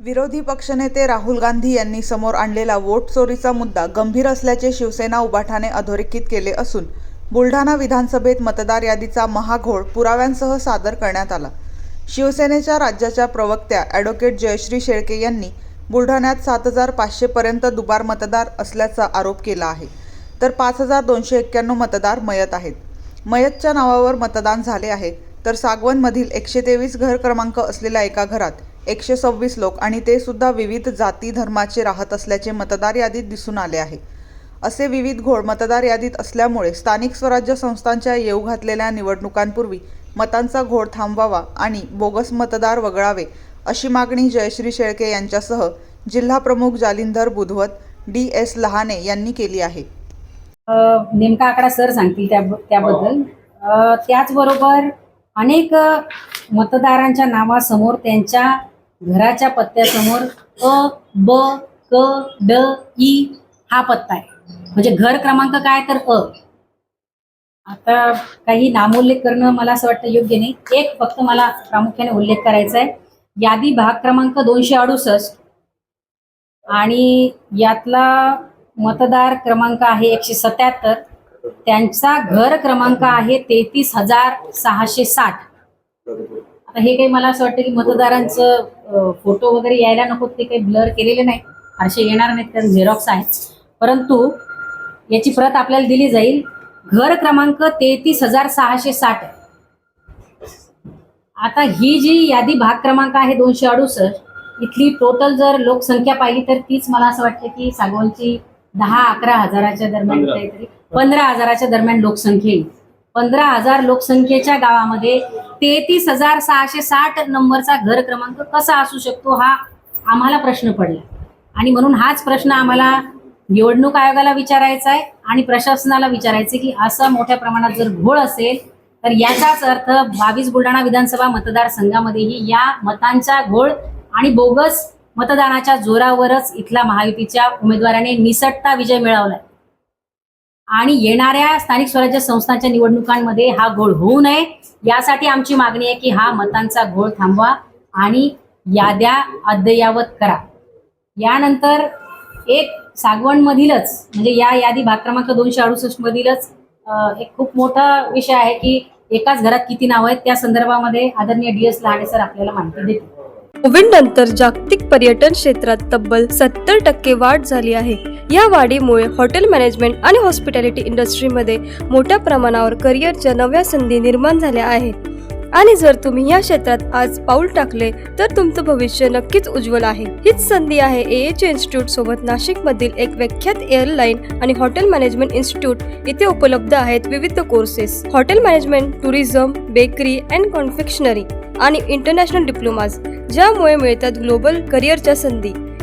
विरोधी पक्षनेते राहुल गांधी यांनी समोर आणलेला वोट चोरीचा मुद्दा गंभीर असल्याचे शिवसेना उबाठाने अधोरेखित केले असून बुलढाणा विधानसभेत मतदार यादीचा महाघोळ पुराव्यांसह सादर करण्यात आला. शिवसेनेच्या राज्याच्या प्रवक्त्या ॲडव्होकेट जयश्री शेळके यांनी बुलढाण्यात सात हजार पाचशेपर्यंत दुबार मतदार असल्याचा आरोप केला आहे. तर पाच हजार दोनशे एक्क्याण्णव मतदार मयत आहेत. मयतच्या नावावर मतदान झाले आहे. तर सागवनमधील एकशे तेवीस घर क्रमांक असलेल्या एका घरात एकशे सव्वीस लोक आणि ते सुद्धा विविध जाती धर्माचे राहत असल्याचे मतदार यादीत दिसून आले आहे. असे विविध घोळ मतदार यादीत असल्यामुळे स्थानिक स्वराज्य संस्थांच्या येऊ घातलेल्या निवडणुकांपूर्वी मतांचा घोळ थांबवावा आणि बोगस मतदार वगळावे अशी मागणी जयश्री शेळके यांच्यासह जिल्हा प्रमुख जालिंधर बुधवत डी एस लहाने यांनी केली आहे. नेमका आकडा सर सांगतील त्या त्याबद्दल. त्याचबरोबर अनेक मतदारांच्या नावासमोर त्यांच्या घराच्या पत्त्यासमोर अ ब क ड ई हा पत्ता आहे. म्हणजे घर क्रमांक काय तर अ. आता काही नामोल्लेख करणं मला असं वाटतं योग्य नाही. एक फक्त मला प्रामुख्याने उल्लेख करायचा आहे. यादी भाग क्रमांक दोनशे अडुसष्ट आणि यातला मतदार क्रमांक आहे एकशे सत्याहत्तर. त्यांचा घर क्रमांक आहे तेहतीस हजार सहाशे साठ. आता हे काही मला असं वाटतं की मतदारांचं फोटो वगैरे यायला नको ते काही ब्लर केलेले नाही. फारसे येणार नाहीत कारण झेरॉक्स आहे. परंतु याची प्रत आपल्याला दिली जाईल. घर क्रमांक तेहतीस हजार सहाशे साठ. आता ही जी यादी भाग क्रमांक आहे दोनशे अडुसष्ट इथली टोटल जर लोकसंख्या पाहिली तर तीच मला असं वाटतं की सागवनची दहा अकरा हजाराच्या दरम्यान. काहीतरी पंधरा हजाराच्या दरम्यान लोकसंख्या येईल. पंधरा हजार लोकसंख्येच्या गावामध्ये तेहतीस हजार सहाशे साठ नंबरचा घर क्रमांक कसा असू शकतो हा आम्हाला प्रश्न पडला. आणि म्हणून हाच प्रश्न आम्हाला निवडणूक आयोगाला विचारायचा आहे आणि प्रशासनाला विचारायचं आहे की असा मोठ्या प्रमाणात जर घोळ असेल तर याचाच अर्थ बावीस बुलढाणा विधानसभा मतदारसंघामध्येही या मतांचा घोळ आणि बोगस मतदानाच्या जोरावरच इथल्या महायुतीच्या उमेदवाराने निसटता विजय मिळवलाय. आणि येणाऱ्या स्थानिक स्वराज्य संस्थांच्या निवडणुकांमध्ये हा घोळ होऊ नये. यासाठी आमची मागणी आहे की हा मतांचा घोळ थांबवा आणि याद्या अद्ययावत करा. यानंतर एक सागवणमधीलच म्हणजे या यादी भाग क्रमांक दोनशे अडुसष्ट मधीलच एक खूप मोठा विषय आहे की एकाच घरात किती नावं आहेत त्या संदर्भामध्ये आदरणीय डी एस लहाने सर आपल्याला माहिती देतील. कोविड नंतर जागतिक पर्यटन क्षेत्रात तब्बल सत्तर टक्के वाढ झाली आहे. या वाढीमुळे हॉटेल मॅनेजमेंट आणि हॉस्पिटॅलिटी इंडस्ट्रीमध्ये मोठ्या प्रमाणावर करिअरच्या नव्या संधी निर्माण झाल्या आहेत. आणि जर तुम्ही या क्षेत्रात आज पाऊल टाकले तर तुमचं भविष्य नक्कीच उज्ज्वल आहे. हीच संधी आहे ए एच इन्स्टिट्यूट सोबत नाशिकमधील एक विख्यात एअरलाईन आणि हॉटेल मॅनेजमेंट इन्स्टिट्यूट. इथे उपलब्ध आहेत विविध courses. Hotel management tourism bakery and confectionery आणि इंटरनॅशनल डिप्लोमाज ज्यामुळे मिळतात ग्लोबल करिअरच्या संधी.